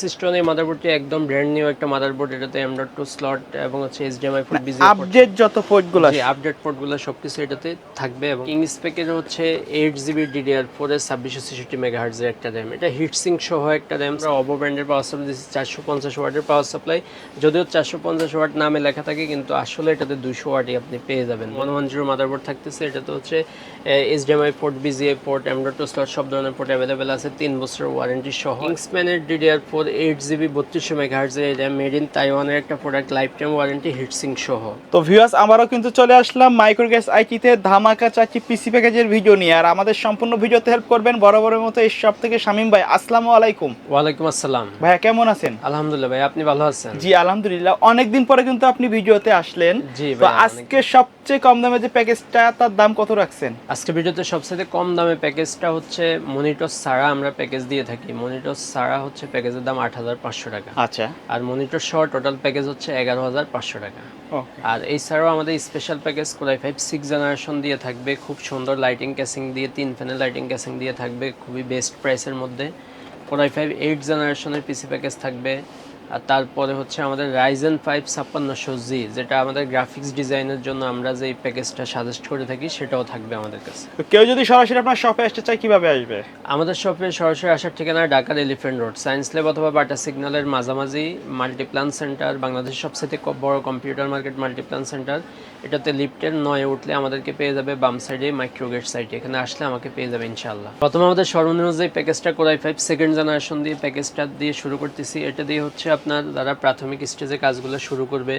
System এই মাদারবোর্ডটি একদম ব্র্যান্ড নিউ একটা মাদারবোর্ড এটাতে এম ডট টু স্লট এবং হচ্ছে এইচডিএমআই পোর্ট বিজি আপডেট যত পোর্টগুলো যে আপডেট পোর্টগুলো সবকিছু এটাতে থাকবে এবং কিং স্পেকের হচ্ছে এইট জিবি ডিডিআর ফোর এর ছাব্বিশশো ছেষট্টি মেগাহার্জের একটা র্যাম এটা হিটসিং সহ একটা র্যাম অবো ব্র্যান্ডের পাওয়ার সাপ্লাই দিচ্ছি চারশো পঞ্চাশ ওয়াটের পাওয়ার সাপ্লাই যদিও চারশো পঞ্চাশ ওয়াট নামে লেখা থাকে কিন্তু আসলে এটাতে দুইশো ওয়াটই আপনি পেয়ে যাবেন। ওয়ান ওয়ান জিরো মাদারবোর্ড থাকতেছে এটাতে হচ্ছে HDMI port VGA port M dot two slot সব ধরনের পোর্ট অ্যাভেলেবেল আছে। তিন বছরের ওয়ারেন্টি সহ। কিংসম্যানের ডিডিআর ফোর এইট জিবি বত্রিশশো মেগাহার্জের র্যাম মেড ইন তাইওয়ানের একটা product lifetime warranty heatsink সহ। তো ভিউয়ার্স আমারও কিন্তু চলে আসলাম মাইক্রোগ্যাস আইটিতে ধামাকা চারটি পিসি প্যাকেজের ভিডিও নিয়ে। আর আমাদের সম্পূর্ণ ভিডিওতে হেল্প করবেন বরাবরের মতো এই সব থেকে শামিম ভাই। আসসালামু আলাইকুম। ওয়ালাইকুম আসসালাম। ভাইয়া কেমন আছেন? আলহামদুলিল্লাহ ভাই আপনি ভালো আছেন? জি আলহামদুলিল্লাহ। অনেকদিন পরে কিন্তু আপনি ভিডিওতে আসলেন। জি তো আজকে সবচেয়ে কম দামে যে প্যাকেজটা তার দাম কত রাখছেন? আজকে ভিডিওতে সবচেয়ে কম দামে প্যাকেজটা হচ্ছে মনিটর সারা আমরা প্যাকেজ দিয়ে থাকি। মনিটর সারা হচ্ছে প্যাকেজের দাম আট হাজার পাঁচশো টাকা। আচ্ছা। আর মনিটর সহ টোটাল প্যাকেজ হচ্ছে এগারো হাজার পাঁচশো টাকা। আর এছাড়াও আমাদের special package core i five six generation দিয়ে থাকবে খুব সুন্দর লাইটিং ক্যাসিং দিয়ে তিন ফ্যানের লাইটিং ক্যাসিং দিয়ে থাকবে খুবই বেস্ট প্রাইসের মধ্যে। কোলাই ফাইভ এইট জেনারেশনের পিসি প্যাকেজ থাকবে। আর তারপরে হচ্ছে আমাদের রাইজেন ফাইভ ছাপ্পান্নশো জি যেটা আমাদের গ্রাফিক্স ডিজাইনের জন্য আমরা যে প্যাকেজটা সাজেস্ট করে থাকি সেটাও থাকবে আমাদের কাছে। কেউ যদি সরাসরি আপনার শপে আসতে চায় কীভাবে আসবে? আমাদের শপে সরাসরি আসার ঠিকানা ঢাকার এলিফেন্ট রোড সায়েন্স ল্যাব অথবা বাটা সিগন্যালের মাঝামাঝি মাল্টিপ্লান সেন্টার বাংলাদেশের সবচেয়ে বড় কম্পিউটার মার্কেট মাল্টিপ্লান সেন্টার এটাতে লিফটের নয়ে উঠলে আমাদেরকে পেয়ে যাবে বাম সাইডে মাইক্রোগেট সাইডে এখানে আসলে আমাকে পেয়ে যাবে ইনশাল্লাহ প্রথমে আমাদের সর্বনিম্ন যে প্যাকেজটা কোরাই ফাইভ সেকেন্ড জেনারেশন দিয়ে প্যাকেজটা দিয়ে শুরু করতেছি এটা দিয়ে হচ্ছে আপনার যারা প্রাথমিক স্টেজে কাজগুলো শুরু করবে,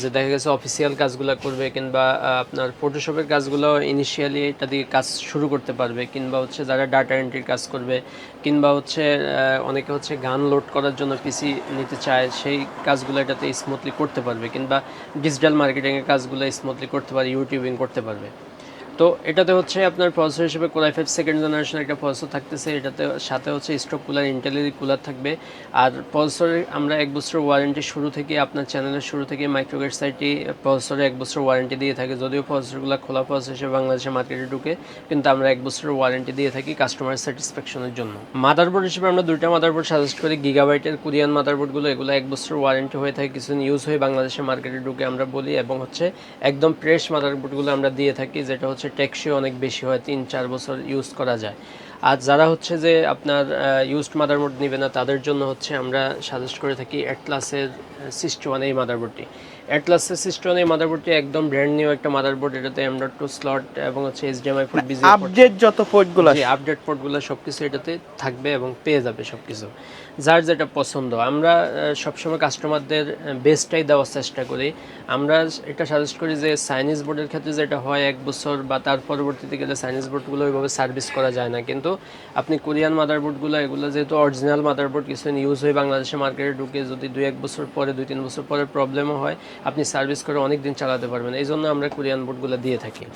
যে দেখা গেছে অফিসিয়াল কাজগুলো করবে কিংবা আপনার ফটোশপের কাজগুলো ইনিশিয়ালি এটা দিয়ে কাজ শুরু করতে পারবে, কিংবা হচ্ছে যারা ডাটা এন্ট্রির কাজ করবে, কিংবা হচ্ছে অনেকে হচ্ছে গান লোড করার জন্য পিসি নিতে চায়, সেই কাজগুলো এটাতে স্মুথলি করতে পারবে, কিংবা ডিজিটাল মার্কেটিংয়ের কাজগুলো স্মুথলি করতে পারে ইউটিউবিং করতে পারবে। তো এটাতে হচ্ছে আপনার প্রসেসর হিসেবে core i five second generation একটা প্রসেসর থাকতেছে। এটাতে সাথে হচ্ছে স্টক কুলার ইন্টেলের কুলার থাকবে। আর প্রসেসরে আমরা এক বছর ওয়ারেন্টি শুরু থেকে আপনার চ্যানেলের শুরু থেকে মাইক্রোগেট সাইটে প্রসেসরে এক বছর ওয়ারেন্টি দিয়ে থাকে। যদিও প্রসেসরগুলো খোলা প্রসেসর হিসেবে বাংলাদেশের মার্কেটে ঢুকে, কিন্তু আমরা এক বছরের ওয়ারেন্টি দিয়ে থাকি কাস্টমার স্যাটিসফ্যাকশনের জন্য। মাদারবোর্ড হিসেবে আমরা দুইটা মাদারবোর্ড সাজেস্ট করি গিগাবাইটের কোরিয়ান মাদারবোর্ডগুলো এগুলো এক বছর ওয়ারেন্টি হয়ে থাকে কিছুদিন ইউজ হয়ে বাংলাদেশের মার্কেটে ঢুকে আমরা বলি। এবং হচ্ছে একদম ফ্রেশ মাদারবোর্ডগুলো আমরা দিয়ে থাকি, যেটা হচ্ছে টেকসই অনেক বেশি হয় তিন চার বছর ইউজ করা যায়। আর যারা হচ্ছে যে আপনার ইউজড মাদারবোর্ড নেবে না তাদের জন্য হচ্ছে আমরা সাজেস্ট করে থাকি অ্যাটলাসের সিস্টো ওয়ান এই মাদারবোর্ডটি অ্যাটলাসের সিস্টো ওয়ান এই মাদারবোর্ডটি একদম ব্র্যান্ড নিউ একটা মাদারবোর্ড এটাতে এম ডট টু স্লট এবং হচ্ছে এইচডিএমআই পোর্ট বিজি আপডেট যত পোর্টগুলো আছে আপডেট পোর্টগুলো সবকিছু এটাতে থাকবে এবং পেয়ে যাবে সবকিছু। যার যেটা পছন্দ। আমরা সবসময় কাস্টমারদের বেস্টটাই দেওয়ার চেষ্টা করি। আমরা এটা সাজেস্ট করি যে সাইনিজ বোর্ডের ক্ষেত্রে যেটা হয়, এক বছর বা তার পরবর্তীতে গেলে সাইনিজ বোর্ডগুলো ওইভাবে সার্ভিস করা যায় না। কিন্তু আপনি কোরিয়ান মাদারবোর্ডগুলো এগুলো যেহেতু অরিজিনাল মাদারবোর্ড কিছুদিন ইউজ হয়ে বাংলাদেশে মার্কেটে ঢুকে যদি দুই এক বছর পরে, দুই তিন বছর পরে প্রবলেমও হয়, আপনি সার্ভিস করে অনেক দিন চালাতে পারবেন। এই জন্য আমরা কোরিয়ান বোর্ডগুলো দিয়ে থাকি।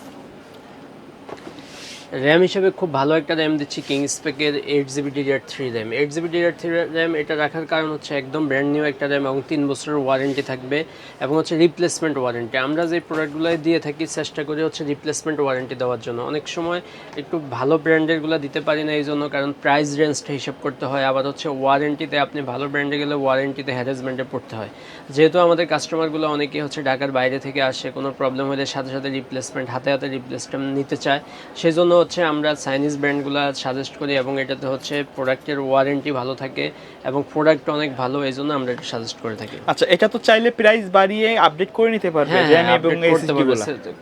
র্যাম হিসেবে খুব ভালো একটা র্যাম দিচ্ছি কিং স্পেকের eight GB DDR three RAM eight GB DDR three RAM এটা রাখার কারণ হচ্ছে একদম ব্র্যান্ড নিউ একটা র্যাম এবং তিন বছরের ওয়ারেন্টি থাকবে এবং হচ্ছে রিপ্লেসমেন্ট ওয়ারেন্টি আমরা যে প্রোডাক্টগুলো দিয়ে থাকি, চেষ্টা করি হচ্ছে রিপ্লেসমেন্ট ওয়ারেন্টি দেওয়ার জন্য। অনেক সময় একটু ভালো ব্র্যান্ডেরগুলো দিতে পারি না এই জন্য, কারণ প্রাইস রেঞ্জটা হিসাব করতে হয়। আবার হচ্ছে ওয়ারেন্টিতে আপনি ভালো ব্র্যান্ডে গেলে ওয়ারেন্টিতে হ্যারাসমেন্টে পড়তে হয়। যেহেতু আমাদের কাস্টমারগুলো অনেকেই হচ্ছে ঢাকার বাইরে থেকে আসে, কোনো প্রবলেম হলে সাথে সাথে রিপ্লেসমেন্ট হাতে হাতে রিপ্লেসমেন্ট নিতে চায় সেই জন্য হচ্ছে আমরা চাইনিজ ব্র্যান্ডগুলো সাজেস্ট করি এবং এটাতে হচ্ছে প্রোডাক্টের ওয়ারেন্টি ভালো থাকে এবং প্রোডাক্ট অনেক ভালো এই জন্য আমরা এটা সাজেস্ট করে থাকি। আচ্ছা এটা তো চাইলে প্রাইস বাড়িয়ে আপডেট করে নিতে পারবে হ্যাঁ র্যাম হ্যাঁ, এবং।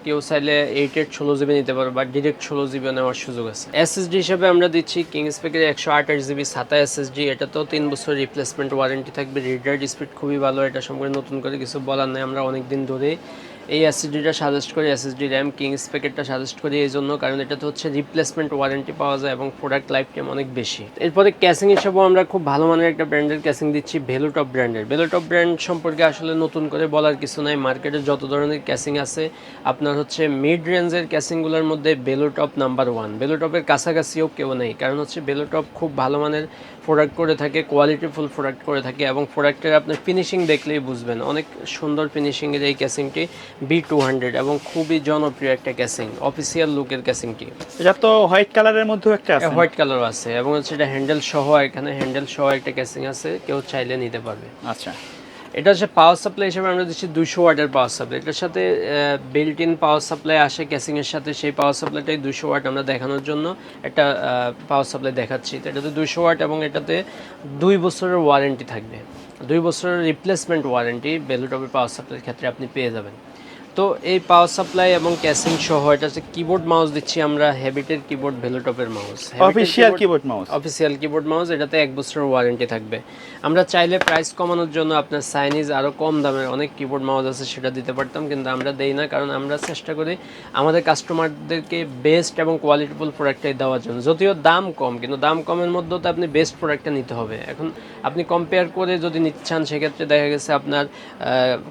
কেউ চাইলে এইট এইট ষোলো জিবি নিতে পারবে বা ডিরেক্ট ষোলো জিবি নেওয়ার সুযোগ আছে। এসএসডি হিসেবে আমরা দিচ্ছি কিং স্পেকের একশো আঠাশ জিবি সাতা এসএসডি এটা তো তিন বছর রিপ্লেসমেন্ট ওয়ারেন্টি থাকবে। রিড রাইট স্পিড খুবই ভালো এটা সম্পর্কে নতুন করে কিছু বলার নেই। আমরা অনেক দিন ধরে এই এসএসডিটা সাজেস্ট করি এসএসডি র্যাম কিং স্পেকেটটা সাজেস্ট করি এই জন্য, কারণ এটাতে হচ্ছে রিপ্লেসমেন্ট ওয়ারেন্টি পাওয়া যায় এবং প্রোডাক্ট লাইফ টাইম অনেক বেশি। এরপরে ক্যাসিং হিসেবেও আমরা খুব ভালো মানের একটা ব্র্যান্ডের ক্যাসিং দিচ্ছি ভেলোটপ ব্র্যান্ডের ভেলোটপ ব্র্যান্ড সম্পর্কে আসলে নতুন করে বলার কিছু নাই মার্কেটে যত ধরনের ক্যাসিং আছে, আপনার হচ্ছে মিড রেঞ্জের ক্যাসিংগুলোর মধ্যে বেলোটপ নাম্বার ওয়ান বেলোটপের কাছাকাছিও কেউ নেই, কারণ হচ্ছে বেলোটপ খুব ভালো মানের প্রোডাক্ট করে থাকে কোয়ালিটিফুল প্রোডাক্ট করে থাকে এবং প্রোডাক্টের আপনার ফিনিশিং দেখলেই বুঝবেন। অনেক সুন্দর ফিনিশিংয়ের এই ক্যাসিংটি বি টু হান্ড্রেড এবং খুবই জনপ্রিয় একটা ক্যাসিং অফিসিয়াল লুকের ক্যাসিংটি এটা তো হোয়াইট কালারের মধ্যেও একটা আছে। হোয়াইট কালার আছে এবং এটা হ্যান্ডেল সহ এখানে হ্যান্ডেল সহ একটা ক্যাসিং আছে কেউ চাইলে নিতে পারবে। আচ্ছা। এটা হচ্ছে পাওয়ার সাপ্লাই হিসেবে আমরা দিচ্ছি দুশো ওয়াটের পাওয়ার সাপ্লাই এটার সাথে বিল্ট ইন পাওয়ার সাপ্লাই আসে ক্যাসিং এর সাথে সেই পাওয়ার সাপ্লাইটাই দুশো ওয়াট আমরা দেখানোর জন্য একটা পাওয়ার সাপ্লাই দেখাচ্ছি। তো এটাতে দুশো ওয়াট এবং এটাতে দুই বছরের ওয়ারেন্টি থাকবে। দুই বছরের রিপ্লেসমেন্ট ওয়ারেন্টি বেলুটপের পাওয়ার সাপ্লাইয়ের ক্ষেত্রে আপনি পেয়ে যাবেন। তো এই পাওয়ার সাপ্লাই এবং ক্যাসিং সহ এটা হচ্ছে কিবোর্ড মাউস দিচ্ছি আমরা হ্যাবিটের keyboard ভেলুটপের mouse official keyboard mouse official keyboard mouse এটাতে এক বছরের ওয়ারেন্টি থাকবে। আমরা চাইলে প্রাইস কমানোর জন্য আপনার চাইনিজ আরও কম দামের অনেক কিবোর্ড মাউস আছে সেটা দিতে পারতাম কিন্তু আমরা দেই না কারণ আমরা চেষ্টা করি আমাদের কাস্টমারদেরকে বেস্ট এবং কোয়ালিটিফুল প্রোডাক্টটাই দেওয়ার জন্য। যদিও দাম কম কিন্তু দাম কমের মধ্যেও তো আপনি বেস্ট প্রোডাক্টটা নিতে হবে। এখন আপনি কম্পেয়ার করে যদি নিতে চান সেক্ষেত্রে দেখা গেছে আপনার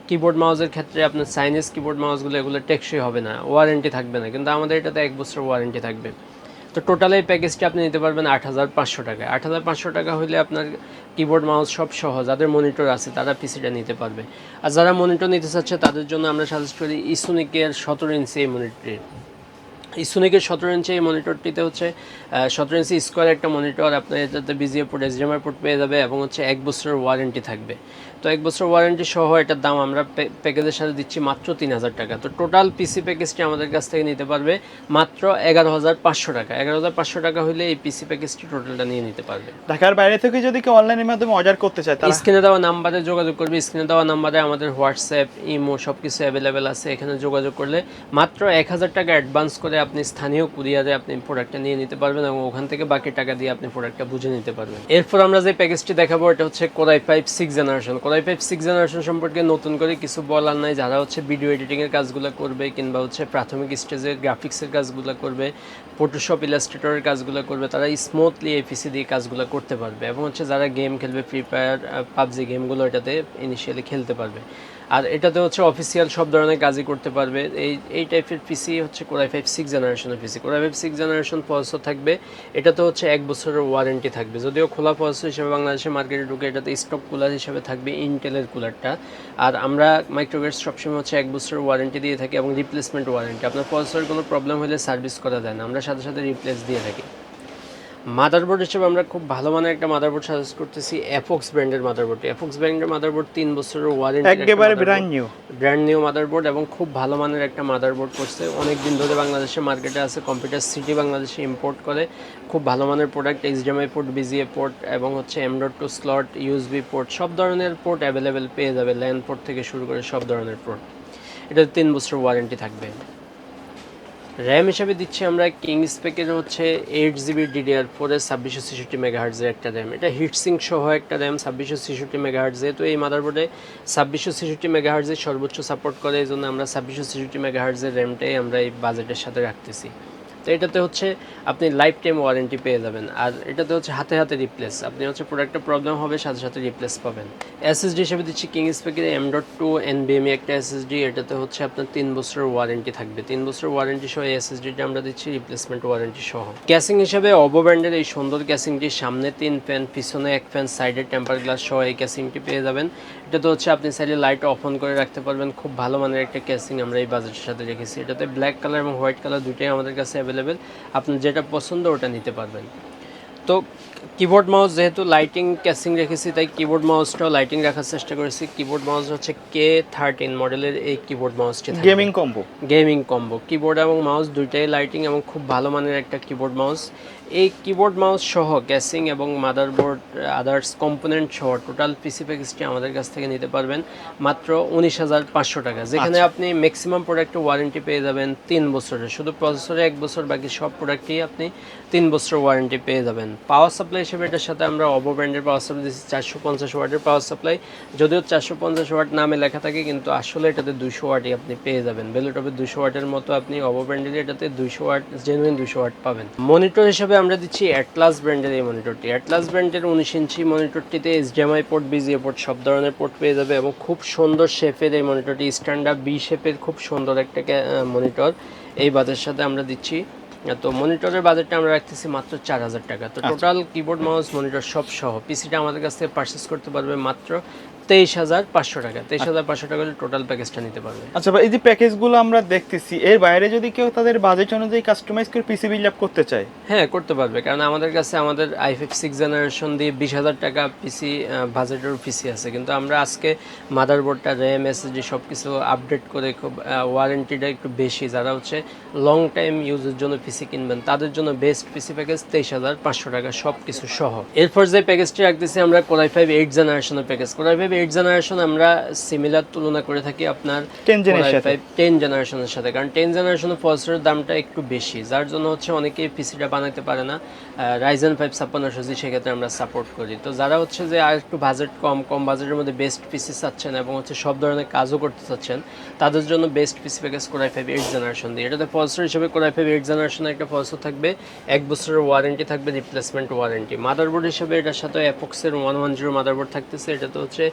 কিবোর্ড মাউসের ক্ষেত্রে আপনার চাইনিজ কিবোর্ড মাউসগুলো এগুলো টেকসই হবে না ওয়ারেন্টি থাকবে না। কিন্তু আমাদের এটাতে এক বছর ওয়ারেন্টি থাকবে। তো টোটাল এই প্যাকেজটি আপনি নিতে পারবেন আট হাজার পাঁচশো টাকা আট হাজার পাঁচশো টাকা হলে আপনার কিবোর্ড মাউস সব সহ, যাদের মনিটর আছে, তারা পিসিটা নিতে পারবে। আর যারা মনিটর নিতে চাচ্ছে, তাদের জন্য আমরা সাজেস্ট করি ইসুনিকের সতেরো ইঞ্চি এই মনিটরটি ইসুনিকের সতেরো ইঞ্চি এই মনিটরটিতে হচ্ছে সতেরো ইঞ্চি স্কোয়ার একটা মনিটর আপনার এটাতে বিজিএ পোর্ট এসডিএমআই পোর্ট পেয়ে যাবে এবং হচ্ছে এক বছরের ওয়ারেন্টি থাকবে। তো এক বছর ওয়ারেন্টি সহ এটার দাম আমরা প্যাকেজের সাথে দিচ্ছি মাত্র তিন হাজার টাকা। তো টোটাল পিসি প্যাকেজটি আমাদের কাছ থেকে নিতে পারবে মাত্র এগারো হাজার পাঁচশো টাকা। এগারো হাজার পাঁচশো টাকা হলে এই পিসি প্যাকেজটি টোটালটা নিয়ে নিতে পারবে। ঢাকার বাইরে থেকে যদি কেউ অনলাইনের মাধ্যমে অর্ডার করতে চায় স্ক্রিনে দেওয়া নাম্বারে যোগাযোগ করবে। স্ক্রিনে দেওয়া নাম্বারে আমাদের হোয়াটসঅ্যাপ ইমো সব কিছু অ্যাভেলেবেল আছে। এখানে যোগাযোগ করলে মাত্র এক হাজার টাকা অ্যাডভান্স করে আপনি স্থানীয় কুরিয়ারে আপনি প্রোডাক্টটা নিয়ে নিতে পারবেন এবং ওখান থেকে বাকি টাকা দিয়ে আপনি প্রোডাক্টটা বুঝে নিতে পারবেন। এরপর আমরা যে প্যাকেজটি দেখাবো এটা হচ্ছে core i five six generation core i five six generation সম্পর্কে নতুন করে কিছু বলার নাই। যারা হচ্ছে ভিডিও এডিটিংয়ের কাজগুলো করবে কিংবা হচ্ছে প্রাথমিক স্টেজে গ্রাফিক্সের কাজগুলো করবে ফটোশপ ইলাস্ট্রেটরের কাজগুলো করবে, তারা স্মুথলি এই পিসি দিয়ে কাজগুলো করতে পারবে এবং হচ্ছে যারা গেম খেলবে ফ্রি ফায়ার পাবজি গেমগুলো এটাতে ইনিশিয়ালি খেলতে পারবে। আর এটাতে হচ্ছে অফিসিয়াল সব ধরনের কাজই করতে পারবে। এই এই টাইপের পিসি হচ্ছে কোরাই ফাইভ সিক্স জেনারেশনের PC core i five six generation processor থাকবে। এটাতে হচ্ছে এক বছরের ওয়ারেন্টি থাকবে। যদিও খোলা প্রসেসর হিসেবে বাংলাদেশের মার্কেটে ঢুকে এটাতে স্টক কুলার হিসেবে থাকবে ইন্টেলের কুলারটা আর আমরা মাইক্রোগেটস সবসময় হচ্ছে এক বছরের ওয়ারেন্টি দিয়ে থাকি এবং রিপ্লেসমেন্ট ওয়ারেন্টি আপনার প্রসেসরের কোনো প্রবলেম হলে সার্ভিস করা যায় না। আমরা সাথে সাথে রিপ্লেস দিয়ে থাকি। মাদারবোর্ড হিসেবে আমরা খুব ভালো মানের একটা মাদারবোর্ড সাজেস্ট করতেছি এফক্স ব্র্যান্ডের মাদারবোর্ড এফক্স ব্র্যান্ডের মাদারবোর্ড তিন বছরের ওয়ারেন্টি একেবারে brand new brand new motherboard এবং খুব ভালো মানের একটা মাদারবোর্ড করছে। অনেক দিন ধরে বাংলাদেশের মার্কেটে আছে কম্পিউটার সিটি বাংলাদেশে ইম্পোর্ট করে। খুব ভালো মানের product HDMI port VGA port এবং হচ্ছে M dot two slot USB port সব ধরনের পোর্ট অ্যাভেলেবেল পেয়ে যাবে ল্যান্ড পোর্ট থেকে শুরু করে সব ধরনের পোর্ট এটা তিন বছর ওয়ারেন্টি থাকবে। র্যাম হিসাবে দিচ্ছি আমরা কিং স্পেকের হচ্ছে এইট জিবি ডিডিআর ফোরের ছাব্বিশশো ছেষট্টি মেগাহার্জের একটা র্যাম। এটা হিটসিং সহ একটা র্যাম, ছাব্বিশশো ছেষট্টি মেগাহার্জ যেহেতু এই মাদারবোর্ডে ছাব্বিশশো ছেষট্টি মেগাহার্জের সর্বোচ্চ সাপোর্ট করে, এই জন্য আমরা ছাব্বিশশো ছেষট্টি মেগাহার্জের র্যামটাই আমরা এই বাজেটের সাথে রাখতেছি। তো এটাতে হচ্ছে আপনি লাইফ টাইম ওয়ারেন্টি পেয়ে যাবেন। আর এটাতে হচ্ছে হাতে হাতে রিপ্লেস আপনি হচ্ছে প্রোডাক্টের প্রবলেম হবে, সাথে সাথে রিপ্লেস পাবেন। এসএসডি হিসেবে দিচ্ছি কিং স্পেকের এম ডট টু এনবিএমই একটা এসএসডি এটাতে হচ্ছে আপনার তিন বছরের ওয়ারেন্টি থাকবে। তিন বছরের ওয়ারেন্টি সহ এই এসএসডিটা আমরা দিচ্ছি রিপ্লেসমেন্ট ওয়ারেন্টি সহ। ক্যাসিং হিসেবে অবো ব্র্যান্ডের এই সুন্দর ক্যাসিংটি সামনে তিন ফ্যান পিছনে এক ফ্যান সাইডে টেম্পার গ্লাস সহ এই ক্যাসিংটি পেয়ে যাবেন। এটাতে হচ্ছে আপনি সাইডে লাইট অফ অন করে রাখতে পারবেন। খুব ভালো মানের একটা ক্যাসিং আমরা এই বাজেটের সাথে রেখেছি। এটাতে ব্ল্যাক কালার এবং হোয়াইট কালার দুটোই আমাদের কাছে অ্যাভেলেবেল আপনি যেটা পছন্দ ওটা নিতে পারবেন। তো কিবোর্ড মাউস যেহেতু লাইটিং ক্যাসিং রেখেছি তাই কিবোর্ড মাউসটাও লাইটিং রাখার চেষ্টা করেছি। কিবোর্ড মাউস হচ্ছে কে থার্টিন মডেলের এই keyboard মাউসটি gaming combo gaming combo keyboard এবং মাউস দুইটাই লাইটিং এবং খুব ভালো মানের একটা কিবোর্ড মাউস এই কিবোর্ড মাউস সহ গ্যাসিং এবং মাদারবোর্ড আদার্স কম্পোনেন্ট সহ টোটাল পিসি প্যাকেজটি আমাদের কাছ থেকে নিতে পারবেন মাত্র উনিশ হাজার পাঁচশো টাকা। যেখানে আপনি ম্যাক্সিমাম প্রোডাক্টের ওয়ারেন্টি পেয়ে যাবেন তিন বছরের। শুধু প্রসেসরে এক বছর বাকি সব প্রোডাক্টই আপনি তিন বছর ওয়ারেন্টি পেয়ে যাবেন। পাওয়ার সাপ্লাই হিসেবে এটার সাথে আমরা অবো ব্র্যান্ডের পাওয়ার সাপ্লাই দিচ্ছি চারশো পঞ্চাশ ওয়াটের পাওয়ার সাপ্লাই যদিও চারশো পঞ্চাশ ওয়াট নামে লেখা থাকে, কিন্তু আসলে এটাতে দুশো ওয়াটই আপনি পেয়ে যাবেন। বেলুটপের দুশো ওয়াটের মতো আপনি অবো ব্র্যান্ডের এটাতে দুশো ওয়াট জেনুইন দুশো ওয়াট পাবেন। মনিটর হিসেবে আমরা দিচ্ছি অ্যাটলাস ব্র্যান্ডের এই মনিটরটি অ্যাটলাস ব্র্যান্ডের উনিশ ইঞ্চি মনিটরটিতে এইচডিএমআই পোর্ট বিজিএ পোর্ট সব ধরনের পোর্ট পেয়ে যাবে এবং খুব সুন্দর শেপের এই মনিটরটি স্ট্যান্ডার্ড বি শেপের খুব সুন্দর একটা মনিটর এই বাজের সাথে আমরা দিচ্ছি তো মনিটরের বাজেটটা আমরা রাখতেছি মাত্র চার হাজার টাকা। তো টোটাল কিবোর্ড মাউস মনিটর সব সহ। পিসিটা আমাদের কাছ থেকে পারচেস করতে পারবে মাত্র তেইশ হাজার পাঁচশো টাকা। তেইশ হাজার পাঁচশো টাকা হলে টোটাল প্যাকেজটা নিতে পারবে। আচ্ছা এই যে প্যাকেজগুলো আমরা দেখতেছি এর বাইরে যদি কেউ তাদের বাজেট অনুযায়ী কাস্টমাইজ করে পিসি বিল্ড আপ করতে চায়? হ্যাঁ করতে পারবে। কারণ আমাদের কাছে আমাদের আই ফাইভ সিক্স জেনারেশন দিয়ে বিশ হাজার টাকা পিসি বাজেটের পিসি আছে। কিন্তু আমরা আজকে মাদারবোর্ডটা র্যাম এসএসডি সব কিছু আপডেট করে খুব ওয়ারেন্টিটা একটু বেশি। যারা হচ্ছে লং টাইম ইউজের জন্য পিসি কিনবেন তাদের জন্য বেস্ট পিসি প্যাকেজ তেইশ হাজার পাঁচশো টাকা সব কিছু সহ। এরপর যে প্যাকেজটি রাখতেছি আমরা কোরাই ফাইভ এইট জেনারেশনের package core i five eight generation আমরা সিমিলার তুলনা করে থাকি আপনার 10 জেনের টেন জেনারেশনের সাথে। কারণ টেন জেনারেশনের প্রসেসরের দামটা একটু বেশি যার জন্য হচ্ছে অনেকেই পিসিটা বানাতে পারে না। রাইজেন ফাইভ ছাপ্পান্নশো জি সেক্ষেত্রে আমরা সাপোর্ট করি। তো যারা হচ্ছে যে আর একটু বাজেট কম কম বাজেটের মধ্যে বেস্ট পিসি চাচ্ছেন এবং হচ্ছে সব ধরনের কাজও করতে চাচ্ছেন তাদের জন্য best PC package core i five eight generation দিয়ে। এটাতে প্রসেসর হিসেবে কোরাই ফাইভ এইট জেনারেশনের একটা প্রসেসর থাকবে এক বছরের ওয়ারেন্টি থাকবে রিপ্লেসমেন্ট ওয়ারেন্টি মাদারবোর্ড হিসেবে এটার সাথে অ্যাপক্সের ওয়ান ওয়ান জিরো মাদারবোর্ড থাকতেছে এটাতে হচ্ছে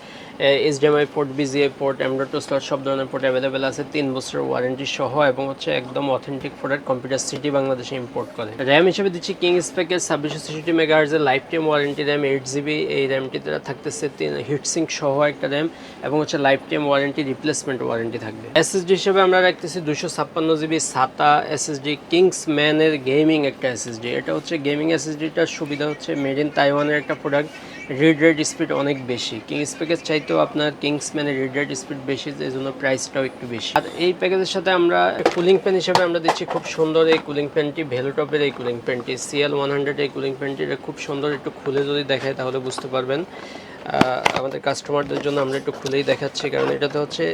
HDMI port VGA port M dot two slot সব ধরনের পোর্ট অ্যাভেলেবেল আছে। তিন বছরের ওয়ারেন্টি সহ এবং হচ্ছে একদম অথেন্টিক প্রোডাক্ট কম্পিউটার সিটি বাংলাদেশে ইম্পোর্ট করে। র্যাম হিসেবে দিচ্ছি কিং স্পেকের ছাব্বিশশো ছেষট্টি মেগাহার্জের lifetime warranty RAM eight GB এই র্যামটিতে থাকতেছে তিন হিটসিং সহ একটা র্যাম এবং হচ্ছে lifetime warranty replacement warranty থাকবে এসএসডি হিসেবে আমরা রাখতেছি দুশো ছাপ্পান্ন জিবি সাতা এসএসডি কিংস ম্যানের গেমিং একটা এসএসডি এটা হচ্ছে গেমিং এসএসডিটার সুবিধা হচ্ছে মেড ইন তাইওয়ানের একটা প্রোডাক্ট রিড রেট স্পিড অনেক বেশি। কিংস প্যাকেজ চাইতেও আপনার কিংস ম্যানের রিড রেট স্পিড বেশি এই জন্য প্রাইসটাও একটু বেশি। আর এই প্যাকেজের সাথে আমরা কুলিং ফ্যান হিসাবে আমরা দিচ্ছি খুব সুন্দর এই কুলিং ফ্যানটি ভেলোটপের এই কুলিং ফ্যানটি সিএল ওয়ান হান্ড্রেড এই কুলিং ফ্যানটি এটা খুব সুন্দর একটু খুলে যদি দেখায় তাহলে বুঝতে পারবেন। আমাদের কাস্টমারদের জন্য আমরা একটু খুলেই দেখাচ্ছি কারণ এটাতে হচ্ছে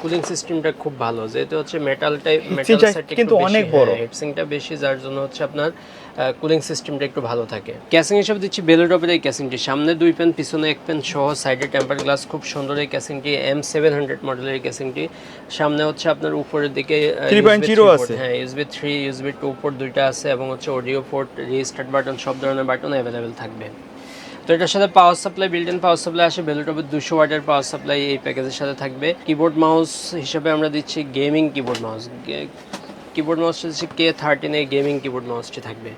কুলিং সিস্টেমটা খুব ভালো। যেহেতু হচ্ছে মেটাল টাইপ মেটাল কিন্তু অনেক বড়। হিটসিংটা বেশি যার জন্য হচ্ছে আপনার কুলিং সিস্টেমটা একটু ভালো থাকে। ক্যাসিং হিসেবে দিচ্ছি বেলোটপের এই ক্যাসিংটি সামনে দুই পেন পিছনে এক পেন সহ সাইডে টেম্পার গ্লাস খুব সুন্দর এই ক্যাসিংটি এম সেভেন হান্ড্রেড মডেলের এই ক্যাসিংটি সামনে হচ্ছে আপনার উপরের দিকে আহ, 3.0 USB three আছে। port, হ্যাঁ USB three USB two port দুইটা আছে এবং হচ্ছে অডিও পোর্ট রিস্টার্ট বাটন সব ধরনের বাটন অ্যাভেলেবেল থাকবে। তো এটার সাথে power supply built in power supply আসে বেলুটপের দুশো ওয়াটের পাওয়ার সাপ্লাই এই প্যাকেজের সাথে থাকবে। কিবোর্ড মাউস হিসেবে আমরা দিচ্ছি গেমিং কিবোর্ড মাউস কিবোর্ড মাউসটা হচ্ছে কে থার্টিন এই গেমিং কিবোর্ড মাউসটি থাকবে।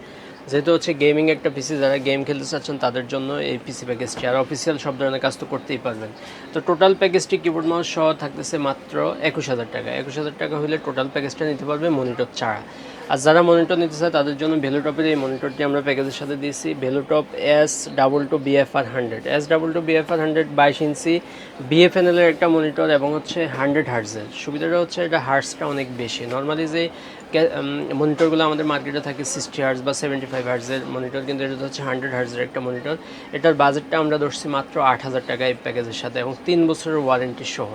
যেহেতু হচ্ছে গেমিং একটা পিসি যারা গেম খেলতে চাচ্ছেন, তাদের জন্য এই পিসি প্যাকেজটি আর অফিসিয়াল সব ধরনের কাজ তো করতেই পারবেন। তো টোটাল প্যাকেজটি কিবোর্ড মাউস সহ থাকতেছে মাত্র একুশ হাজার টাকা। একুশ হাজার টাকা হলে টোটাল প্যাকেজটা নিতে পারবে মনিটর ছাড়া। আর যারা মনিটর নিতে চায়, তাদের জন্য ভেলুটপের এই মনিটরটি আমরা প্যাকেজের সাথে দিয়েছি। Velotop S double two BFR hundred S double two BFR hundred বাইশ ইঞ্চি বিএফএনএলের একটা মনিটর এবং হচ্ছে হান্ড্রেড হার্টসের সুবিধাটা হচ্ছে এটা হার্টসটা অনেক বেশি। নর্মালি যে মনিটরগুলো আমাদের মার্কেটে থাকে সিক্সটি হার্স বা সেভেন্টি ফাইভ হার্সের মনিটর, কিন্তু এটা হচ্ছে হান্ড্রেড হার্সের একটা মনিটর। এটার বাজেটটা আমরা ধরছি মাত্র আট হাজার টাকা এই প্যাকেজের সাথে এবং তিন বছরের ওয়ারেন্টি সহ।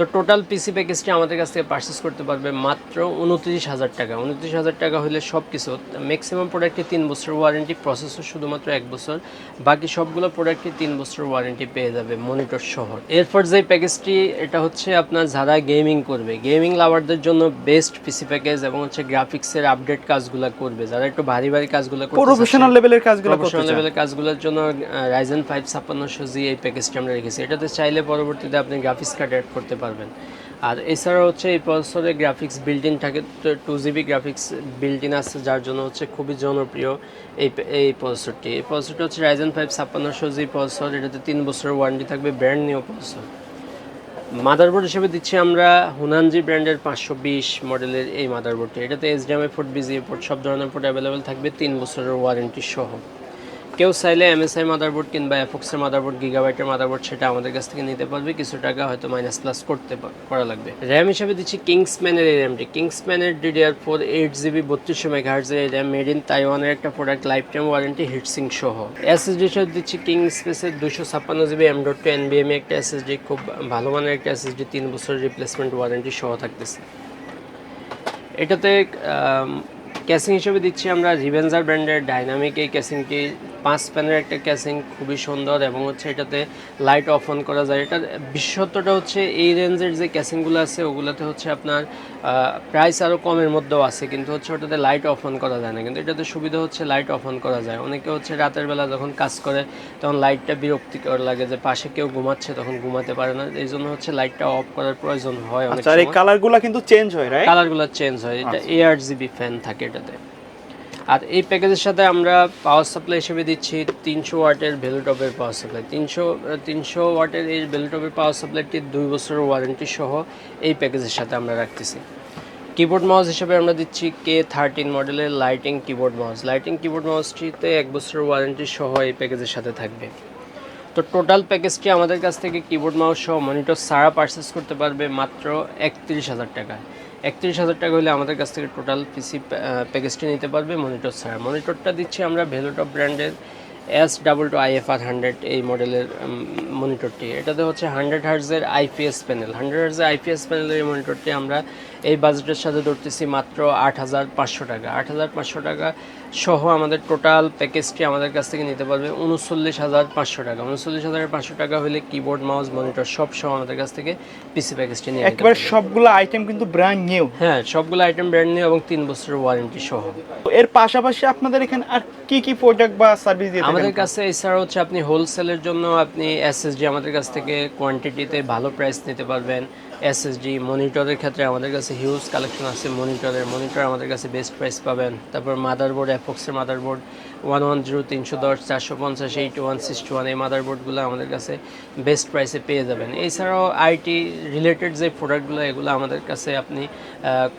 তো টোটাল পিসি প্যাকেজটি আমাদের কাছ থেকে পারচেস করতে পারবে মাত্র উনত্রিশ হাজার টাকা। উনত্রিশ হাজার টাকা হলে সব কিছু ম্যাক্সিমাম প্রোডাক্টে তিন বছর ওয়ারেন্টি প্রসেসর শুধুমাত্র এক বছর বাকি সবগুলো প্রোডাক্টে তিন বছর ওয়ারেন্টি পেয়ে যাবে মনিটর সহ। এরপর যে প্যাকেজটি এটা হচ্ছে আপনার যারা গেমিং করবে গেমিং লাভারদের জন্য বেস্ট পিসি প্যাকেজ এবং হচ্ছে গ্রাফিক্সের আপডেট কাজগুলো করবে। যারা একটু ভারী ভারী কাজগুলো প্রফেশনাল লেভেলের কাজগুলো প্রফেশনাল লেভেলের কাজগুলোর জন্য রাইজেন ফাইভ ছাপ্পান্নশো জি এই প্যাকেজটি আমরা রেখেছি। এটাতে চাইলে পরবর্তীতে আপনি গ্রাফিক্স কার্ড অ্যাড করতে পারবেন। আর এছাড়া হচ্ছে এই প্রসেসরে গ্রাফিক্স ইন থাকে টু জিবি গ্রাফিক্স ইন আছে, যার জন্য হচ্ছে খুবই জনপ্রিয় এই এই প্রসেসরটি। এই প্রসেসরটি হচ্ছে রাইজেন ফাইভ ছাপ্পান্নশো জি প্রসেসর, এটাতে তিন বছরের ওয়ারেন্টি থাকবে ব্র্যান্ড নিউ প্রসেসর। মাদারবোর্ড হিসেবে দিচ্ছি আমরা হুনানজি ব্র্যান্ডের পাঁচশো বিশ মডেলের এই মাদারবোর্ডটি এটাতে এইচডিএমআই ফোর্ট বিজিএ পোর্ট সব ধরনের পোর্ট অ্যাভেলেবেল থাকবে, তিন বছরের ওয়ারেন্টি সহ। কেউ চাইলে এমএসআই মাদারবোর্ড কিংবা এফক্সের মাদারবোর্ড গিগাবাইটের মাদারবোর্ড সেটা আমাদের কাছ থেকে নিতে পারবে। কিছু টাকা হয়তো মাইনাস প্লাস করতে করা লাগবে। র্যাম হিসেবে দিচ্ছি কিংসম্যানের এই র্যামটি কিংসম্যানের ডিডিআর ফোর এইট জিবি বত্রিশশো মেগাহার্জের এই র্যাম মেড ইন তাইওয়ানের একটা product lifetime warranty heatsink সহ এসএসডি হিসেবে দিচ্ছি কিং স্পেসের দুশো ছাপ্পান্ন জিবি এম ডট টু এনবিএমএ একটা এসএসডি খুব ভালো মানের একটা এসএসডি তিন বছরের রিপ্লেসমেন্ট ওয়ারেন্টি সহ থাকতেছে। এটাতে ক্যাসিং হিসেবে দিচ্ছি আমরা রিভেঞ্জার ব্র্যান্ডের ডাইনামিক এই ক্যাসিংটি পাঁচ প্যানের একটা ক্যাসিং খুবই সুন্দর এবং হচ্ছে এটাতে লাইট অফ অন করা যায়। এটার বিশেষত্বটা হচ্ছে এই রেঞ্জের যে ক্যাসিংগুলো আছে ওগুলোতে হচ্ছে আপনার প্রাইস আরও কমের মধ্যেও আছে কিন্তু হচ্ছে ওটাতে লাইট অফ অন করা যায় না। কিন্তু এটাতে সুবিধা হচ্ছে লাইট অফ অন করা যায়। অনেকে হচ্ছে রাতের বেলা যখন কাজ করে তখন লাইটটা বিরক্তিকর লাগে যে পাশে কেউ ঘুমাচ্ছে তখন ঘুমাতে পারে না। এই জন্য হচ্ছে লাইটটা অফ করার প্রয়োজন হয় অনেক আচ্ছা কালারগুলো কিন্তু চেঞ্জ হয় রাইট কালারগুলো চেঞ্জ হয়। এটা এআর জিবি ফ্যান থাকে এটাতে। আর এই প্যাকেজের সাথে আমরা পাওয়ার সাপ্লাই হিসেবে দিচ্ছি তিনশো ওয়াটের ভ্যালুটপের পাওয়ার সাপ্লাই তিনশো তিনশো ওয়াটের এই ভেলুটপের পাওয়ার সাপ্লাইটি দুই বছরের ওয়ারেন্টি সহ এই প্যাকেজের সাথে আমরা রাখতেছি। কিবোর্ড মাউস হিসেবে আমরা দিচ্ছি কে থার্টিন মডেলের lighting keyboard mouse lighting keyboard মাউসটিতে এক বছরের ওয়ারেন্টি সহ এই প্যাকেজের সাথে থাকবে। তো টোটাল প্যাকেজটি আমাদের কাছ থেকে কিবোর্ড মাউস সহ মনিটর সারা পারচেস করতে পারবে মাত্র একত্রিশ হাজার টাকা। একত্রিশ হাজার টাকা হলে আমাদের কাছ থেকে টোটাল পিসি প্যাকেজটি নিতে পারবে মনিটর ছাড়া মনিটরটা দিচ্ছি আমরা ভেলোটপ ব্র্যান্ডের S double two I F R hundred এই মডেলের মনিটরটি এটাতে হচ্ছে হান্ড্রেড হার্জের আইপিএস প্যানেল হান্ড্রেড হার্জের আইপিএস প্যানেলের এই মনিটরটি আমরা এই বাজেটের সাথে ধরতেছি মাত্র আট হাজার পাঁচশো টাকা। আট হাজার পাঁচশো টাকা সহ আমাদের টোটাল প্যাকেজটি আমাদের কাছ থেকে নিতে পারবে উনচল্লিশ হাজার পাঁচশো টাকা। উনচল্লিশ হাজার পাঁচশো টাকা হলে কিবোর্ড মাউস মনিটর সব সহ আমাদের কাছ থেকে পিসি প্যাকেজটি নিয়ে একেবারে। সবগুলো আইটেম কিন্তু ব্র্যান্ড নিউ হ্যাঁ সবগুলো আইটেম ব্র্যান্ড নিউ এবং তিন বছরের ওয়ারেন্টি সহ। এর পাশাপাশি আপনাদের এখানে আর কি কি প্রোডাক্ট বা সার্ভিস দিয়ে আমাদের কাছে এছাড়া হচ্ছে আপনি হোলসেলের জন্য আপনি এসএসডি আমাদের কাছ থেকে কোয়ান্টিটিতে ভালো প্রাইস নিতে পারবেন। এসএসডি মনিটরের ক্ষেত্রে আমাদের কাছে হিউজ কালেকশন আছে মনিটরের মনিটর আমাদের কাছে বেস্ট প্রাইস পাবেন। তারপর মাদারবোর্ড অ্যাপক্সের মাদারবোর্ড ওয়ান ওয়ান জিরো তিনশো দশ, চারশো পঞ্চাশ এইট ওয়ান সিক্সটি ওয়ান এই মাদারবোর্ডগুলো আমাদের কাছে বেস্ট প্রাইসে পেয়ে যাবেন। এছাড়াও আইটি রিলেটেড যে প্রোডাক্টগুলো এগুলো আমাদের কাছে আপনি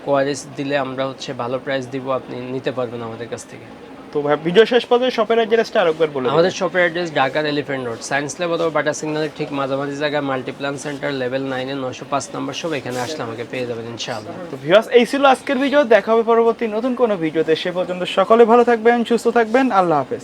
কোয়ারিজ দিলে আমরা হচ্ছে ভালো প্রাইস দিব, আপনি নিতে পারবেন আমাদের কাছ থেকে। তো ভাই ভিডিও শেষ পর্যন্ত শপের অ্যাড্রেসটা আরেকবার বলে আমাদের শপের অ্যাড্রেস ঢাকার এলিফেন্ট রোড সায়েন্স ল্যাব অথবা বাটা সিগন্যালের ঠিক মাঝামাঝি জায়গায় মাল্টিপ্লান সেন্টার লেভেল নাইনে নশো পাঁচ নম্বর সব এখানে আসলে আমাকে পেয়ে যাবেন ইনশাআল্লাহ। তো ভিউয়ার্স এই ছিল আজকের ভিডিও দেখা হবে পরবর্তী নতুন কোনো ভিডিওতে সে পর্যন্ত সকলে ভালো থাকবেন সুস্থ থাকবেন আল্লাহ হাফেজ।